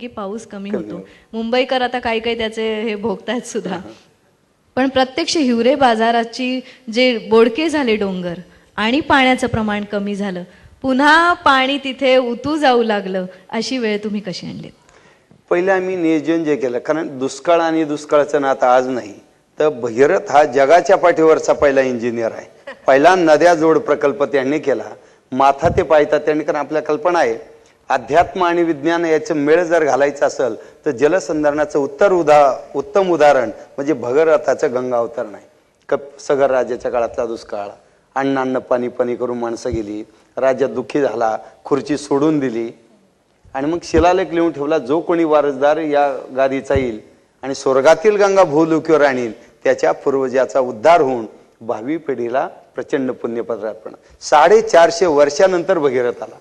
की पाऊस कमी होतो. मुंबईकर आता काही काही त्याचे हे भोगतायत सुद्धा. पण प्रत्यक्ष हिवरे बाजाराची जे बोडके झाले डोंगर आणि पाण्याचं प्रमाण कमी झालं पुन्हा पाणी तिथे उतू जाऊ लागलं अशी वेळ तुम्ही कशी आणलीत? पहिले आम्ही नियोजन जे केलं कारण दुष्काळ आणि दुष्काळाचं नातं आज नाही. तर भगीरथ हा जगाच्या पाठीवरचा पहिला इंजिनियर आहे. पहिला नद्या जोड प्रकल्प त्यांनी केला. माथा ते पायथा त्यांनी कारण आपल्या कल्पना आहे अध्यात्म आणि विज्ञान याचं मेळ जर घालायचं असेल तर जलसंधारणाचं उत्तर उदा उत्तम उदाहरण म्हणजे भगरथाचं गंगा अवतरण आहे कप सगर राजाच्या काळातला दुष्काळ. अण्णांना पाणी पाणी करून माणसं गेली. राजा दुःखी झाला खुर्ची सोडून दिली. आणि मग शिलालेख लिहून ठेवला जो कोणी वारसदार या गादीचा येईल आणि स्वर्गातील गंगा भूलुकीवर आणील त्याच्या पूर्वजाचा उद्धार होऊन भावी पिढीला प्रचंड पुण्यपदार्पण साडेचारशे वर्षानंतर भगीरथ आला.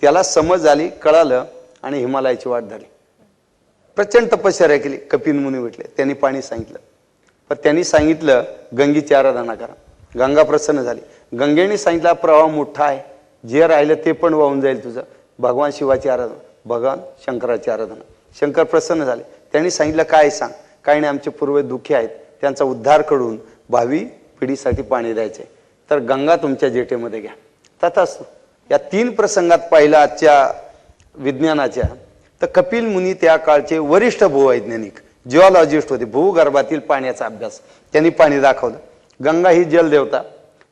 त्याला समज आली कळालं आणि हिमालयाची वाट झाली प्रचंड तपश्चर्या केली. कपिन मुनी भेटले. त्यांनी पाणी सांगितलं. पण त्यांनी सांगितलं गंगेची आराधना करा. गंगा प्रसन्न झाली. गंगेने सांगितला प्रवाह मोठा आहे. जे राहिलं ते पण वाहून जाईल तुझं. भगवान शिवाची आराधना. भगवान शंकराची आराधना. शंकर प्रसन्न झाले. त्यांनी सांगितलं काय सांग? काही नाही आमचे पूर्वज दुःखी आहेत. त्यांचा उद्धार करून भावी पिढीसाठी पाणी द्यायचंय. तर गंगा तुमच्या जेटेमध्ये घ्या. तथास्तु. या तीन प्रसंगात पाहिला आजच्या विज्ञानाच्या तर कपिल मुनी त्या काळचे वरिष्ठ भूवैज्ञानिक जिओलॉजिस्ट होते भूगर्भातील पाण्याचा अभ्यास. त्यांनी पाणी दाखवलं. गंगा ही जलदेवता.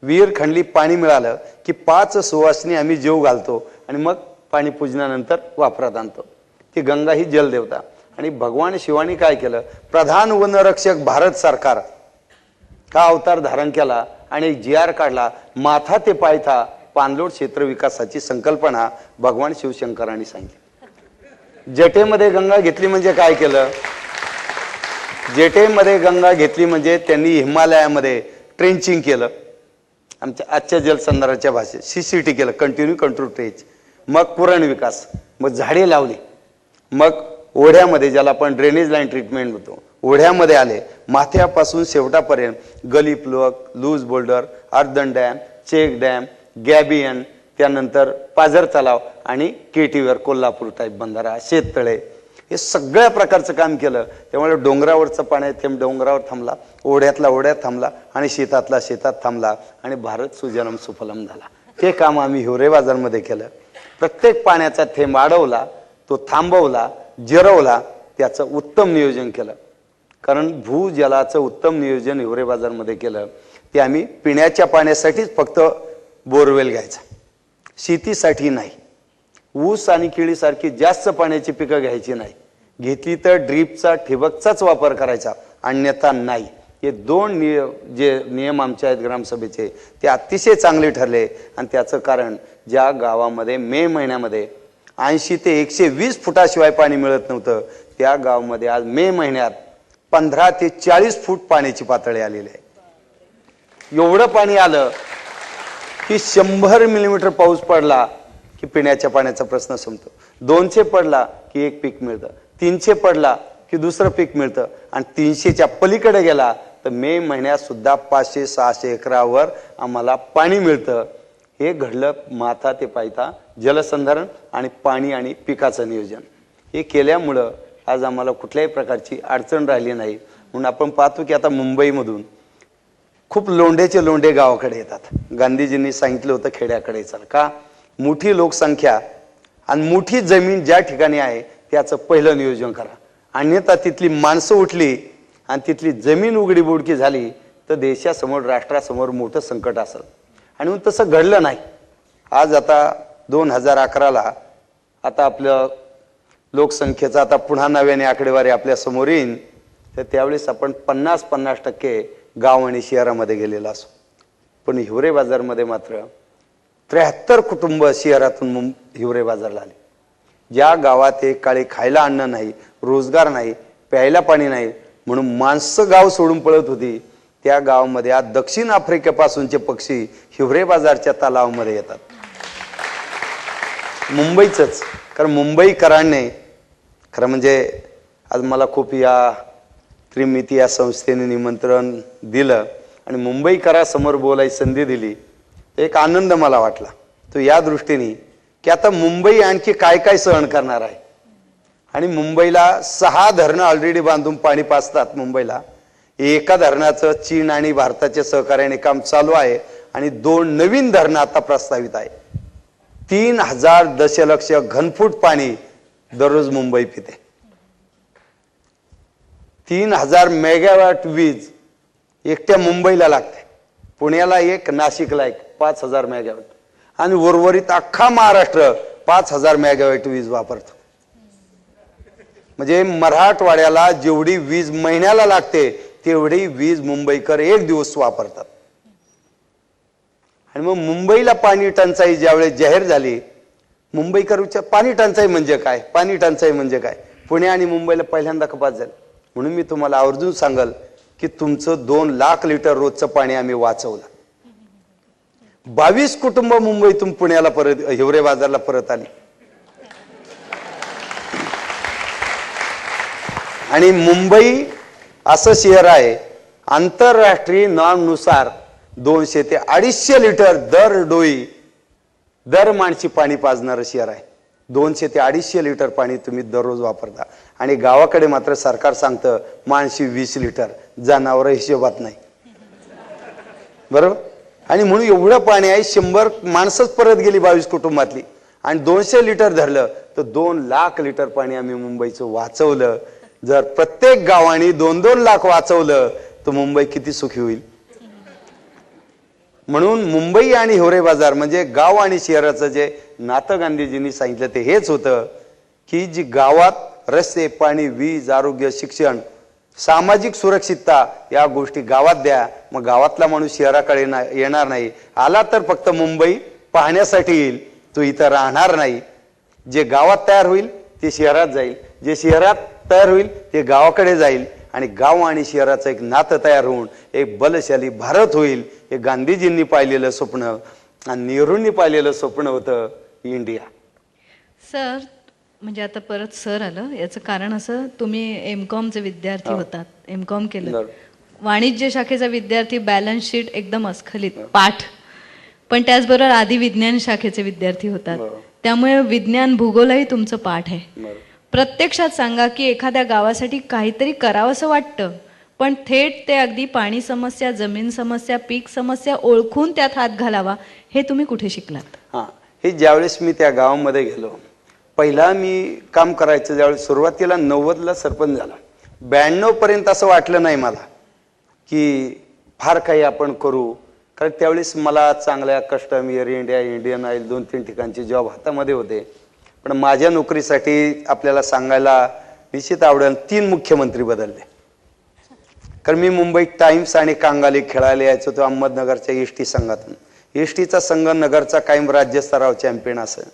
विहीर खंडली पाणी मिळालं की पाच सुवासनी आम्ही जीव घालतो आणि मग पाणी पूजनानंतर वापरात आणतो. ती गंगा ही जलदेवता. आणि भगवान शिवानी काय केलं? प्रधान वनरक्षक भारत सरकार हा अवतार धारण केला आणि जी आर काढला? माथा ते पायथा पाणलोट क्षेत्र विकासाची संकल्पना भगवान शिवशंकरांनी सांगितली. जटेमध्ये गंगा घेतली म्हणजे काय केलं? जेटेमध्ये गंगा घेतली म्हणजे त्यांनी हिमालयामध्ये ट्रेंचिंग केलं. आमच्या आजच्या जलसंधाराच्या भाषेत सी सी टी केलं कंटिन्यू कंट्रोल ट्रेच मग पुरण विकास मग झाडे लावली. मग ओढ्यामध्ये ज्याला आपण ड्रेनेज लाईन ट्रीटमेंट म्हणतो ओढ्यामध्ये आले. माथ्यापासून शेवटापर्यंत gully plug loose boulder earthen dam check dam gabion त्यानंतर पाझर तलाव आणि केटीवर कोल्हापूर टाईप बंधारा शेततळे. हे सगळ्या प्रकारचं काम केलं. त्यामुळे डोंगरावरचं पाणी थेंब डोंगरावर थांबला. ओढ्यातला ओढ्यात थांबला आणि शेतातला शेतात थांबला आणि भारत सुजलम सुफलम झाला. ते काम आम्ही हिवरे बाजारमध्ये केलं. प्रत्येक पाण्याचा थेंब अडवला तो थांबवला जिरवला त्याचं उत्तम नियोजन केलं. कारण भूजलाचं उत्तम नियोजन हिवरे बाजारमध्ये केलं. ते आम्ही पिण्याच्या पाण्यासाठीच फक्त बोरवेल घ्यायचा. शेतीसाठी नाही. ऊस आणि केळीसारखी जास्त पाण्याची पिकं घ्यायची नाही. घेतली तर ड्रीपचा ठिबकचाच वापर करायचा. अन्यथा नाही. हे दोन नियम जे नियम आमचे आहेत ग्रामसभेचे ते अतिशय चांगले ठरले. आणि त्याचं कारण ज्या गावामध्ये मे महिन्यामध्ये ऐंशी ते एकशे वीस फुटाशिवाय पाणी मिळत नव्हतं त्या गावामध्ये आज मे महिन्यात पंधरा ते चाळीस फूट पाण्याची पातळी आलेली आहे. एवढं पाणी आलं की शंभर मिलीमीटर पाऊस पडला की पिण्याच्या पाण्याचा प्रश्न संपतो. दोनशे पडला की एक पीक मिळतं. तीनशे पडला की दुसरं पीक मिळतं. आणि तीनशेच्या पलीकडे गेला तर मे महिन्यात सुद्धा पाचशे सहाशे एकरावर आम्हाला पाणी मिळतं. हे घडलं माथा ते पायथा जलसंधारण आणि पाणी आणि पिकाचं नियोजन. हे केल्यामुळं आज आम्हाला कुठल्याही प्रकारची अडचण राहिली नाही. म्हणून आपण पाहतो की आता मुंबईमधून खूप लोंढेचे लोंढे गावाकडे येतात. गांधीजींनी सांगितलं होतं खेड्याकडे चाल का? मोठी लोकसंख्या आणि मोठी जमीन ज्या ठिकाणी आहे त्याचं पहिलं नियोजन करा. अन्यथा तिथली माणसं उठली आणि तिथली जमीन उघडी बुडकी झाली तर देशासमोर राष्ट्रासमोर मोठं संकट असेल. आणि मग तसं घडलं नाही. आज आता दोन हजार अकराला आता आपलं लोकसंख्येचा आता पुन्हा नव्याने आकडेवारी आपल्यासमोर येईन तर त्यावेळेस आपण पन्नास पन्नास टक्के गाव आणि शहरामध्ये गेलेला असो. पण हिवरे बाजारमध्ये मात्र त्र्याहत्तर कुटुंब शहरातून मुं हिवरे बाजारला आले. ज्या गावात एक काळी खायला अन्न नाही रोजगार नाही प्यायला पाणी नाही म्हणून माणसं गाव सोडून पळत होती त्या गावामध्ये आज दक्षिण आफ्रिकेपासूनचे पक्षी हिवरे बाजारच्या तलावामध्ये येतात. मुंबईचंच. कारण मुंबईकरांनी खरं म्हणजे आज मला खूप या त्रिमिती या संस्थेने निमंत्रण दिलं आणि मुंबईकरासमोर बोलायची संधी दिली. तर एक आनंद मला वाटला. तो या दृष्टीने की आता मुंबई आणखी काय काय सहन करणार आहे? आणि मुंबईला सहा धरणं ऑलरेडी बांधून पाणी पाचतात मुंबईला. एका धरणाचं चीन आणि भारताच्या सहकार्याने काम चालू आहे आणि दोन नवीन धरणं आता प्रस्तावित आहे. तीन हजार दशलक्ष घनफूट पाणी दररोज मुंबई पिते. तीन हजार मेगावॅट वीज एकट्या मुंबईला लागते. पुण्याला एक नाशिकला एक पाच हजार मेगावॅट. आणि उर्वरित अख्खा महाराष्ट्र पाच हजार मेगावॅट वीज वापरतो. म्हणजे मराठवाड्याला जेवढी वीज महिन्याला लागते तेवढी वीज मुंबईकर एक दिवस वापरतात. आणि मग मुंबईला पाणी टंचाई ज्यावेळेस जाहीर झाली मुंबईकर विचार पाणी टंचाई म्हणजे काय? पाणी टंचाई म्हणजे काय? पुणे आणि मुंबईला पहिल्यांदा कपात झाली. म्हणून मी तुम्हाला आवर्जून सांगल की तुमचं दोन लाख लिटर रोजचं पाणी आम्ही वाचवलं. बावीस कुटुंब मुंबईतून पुण्याला परत हिवरे बाजारला परत आली. आणि मुंबई असं शहर आहे आंतरराष्ट्रीय नॉर्मनुसार दोनशे ते अडीचशे लिटर दर डोई दर माणशी पाणी पाजणारं शहर आहे. दोनशे ते अडीचशे लिटर पाणी तुम्ही दररोज वापरता. आणि गावाकडे मात्र सरकार सांगतं माणशी वीस लिटर जनावर हिशोबात नाही. बरोबर? आणि म्हणून एवढं पाणी आहे शंभर माणसंच परत गेली बावीस कुटुंबातली. आणि दोनशे लिटर धरलं तर दोन लाख लिटर पाणी आम्ही मुंबईचं वाचवलं. जर प्रत्येक गावाने दोन दोन लाख वाचवलं तर मुंबई किती सुखी होईल? म्हणून मुंबई आणि हिवरे बाजार म्हणजे गाव आणि शहराचं जे नातं गांधीजींनी सांगितलं ते हेच होतं की जी गावात रस्ते पाणी वीज आरोग्य शिक्षण सामाजिक सुरक्षितता या गोष्टी गावात द्या. मग गावातला माणूस शहराकडे ना- येणार नाही. आला तर फक्त मुंबई पाहण्यासाठी येईल. तो इथं राहणार नाही. जे गावात तयार होईल ते शहरात जाईल. जे शहरात तयार होईल ते गावाकडे जाईल. आणि गाव आणि शहराचं एक नातं तयार होऊन एक बलशाली भारत होईल हे गांधीजींनी पाहिलेलं स्वप्न आणि नेहरूंनी पाहिलेलं स्वप्न होतं इंडिया. सर म्हणजे आता परत सर आलं याचं कारण असं तुम्ही एम कॉमचे विद्यार्थी होतात एम कॉम केलं. वाणिज्य शाखेचा विद्यार्थी बॅलन्स शीट एकदम अस्खलित पाठ. पण त्याचबरोबर आधी विज्ञान शाखेचे विद्यार्थी होतात. त्यामुळे विज्ञान भूगोलही तुमचं पाठ आहे. प्रत्यक्षात सांगा की एखाद्या गावासाठी काहीतरी करावंसं वाटतं. पण थेट ते अगदी पाणी समस्या जमीन समस्या पीक समस्या ओळखून त्यात हात घालावा हे तुम्ही कुठे शिकलात? हां हे ज्यावेळेस मी त्या गावामध्ये गेलो पहिला मी काम करायचं ज्यावेळेस सुरुवातीला नव्वदला सरपंच झाला. ब्याण्णवपर्यंत असं वाटलं नाही मला की फार काही आपण करू. कारण त्यावेळेस मला चांगल्या custom Air India Indian Oil दोन तीन ठिकाणचे जॉब हातामध्ये होते. पण माझ्या नोकरीसाठी आपल्याला सांगायला निश्चित आवडेल तीन मुख्यमंत्री बदलले. कारण मी मुंबईत टाइम्स आणि कांगाली खेळायला यायचो तो अहमदनगरच्या एस टी संघातून. एस टीचा संघ नगरचा कायम राज्यस्तरावर चॅम्पियन असेल.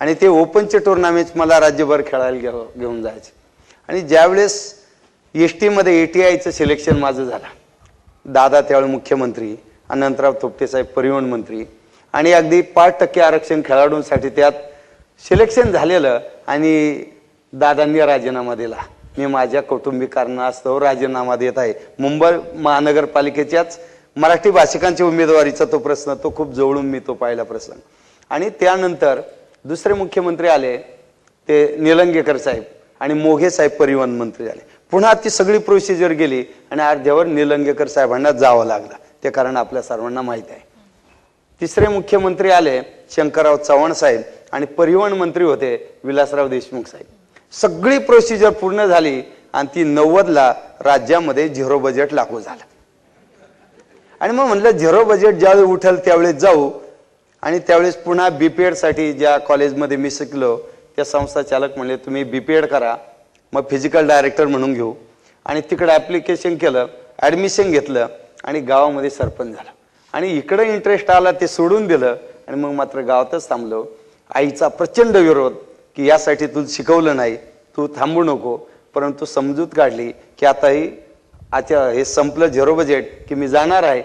आणि ते ओपनचे टुर्नामेंट मला राज्यभर खेळायला घेऊ घेऊन जायचे. आणि ज्यावेळेस एस टीमध्ये ए टी आयचं सिलेक्शन माझं झालं. दादा त्यावेळी मुख्यमंत्री अनंतराव थोपटेसाहेब परिवहन मंत्री. आणि अगदी पाच टक्के आरक्षण खेळाडूंसाठी त्यात सिलेक्शन झालेलं आणि दादांनी राजीनामा दिला. मी माझ्या कौटुंबिक कारणास्तव राजीनामा देत आहे. मुंबई महानगरपालिकेच्याच मराठी भाषिकांच्या उमेदवारीचा तो प्रश्न तो खूप जवळून मी तो पाहिला प्रश्न. आणि त्यानंतर दुसरे मुख्यमंत्री आले ते निलंगेकर साहेब आणि मोघे साहेब परिवहन मंत्री झाले पुन्हा ती सगळी प्रोसिजर गेली आणि अर्ध्यावर निलंगेकर साहेबांना जावं लागलं. ते कारण आपल्या सर्वांना माहीत आहे. तिसरे मुख्यमंत्री आले शंकरराव चव्हाण साहेब. आणि परिवहन मंत्री होते विलासराव देशमुख साहेब. सगळी प्रोसिजर पूर्ण झाली आणि ती नव्वदला राज्यामध्ये झिरो बजेट लागू झालं. आणि मग म्हटलं झिरो बजेट ज्यावेळी उठल त्यावेळेस जाऊ. आणि त्यावेळेस पुन्हा बीपीएडसाठी ज्या कॉलेजमध्ये मी शिकलो त्या संस्था चालक म्हणले तुम्ही बीपीएड करा मग फिजिकल डायरेक्टर म्हणून घेऊ. आणि तिकडे ॲप्लिकेशन केलं ॲडमिशन घेतलं आणि गावामध्ये सरपंच झालं. आणि इकडं इंटरेस्ट आला ते सोडून दिलं आणि मग मात्र गावातच थांबलो. आईचा प्रचंड विरोध की यासाठी तू शिकवलं नाही तू थांबू नको. परंतु समजूत काढली की आता ही आता हे संपलं झेरो बजेट की मी जाणार आहे.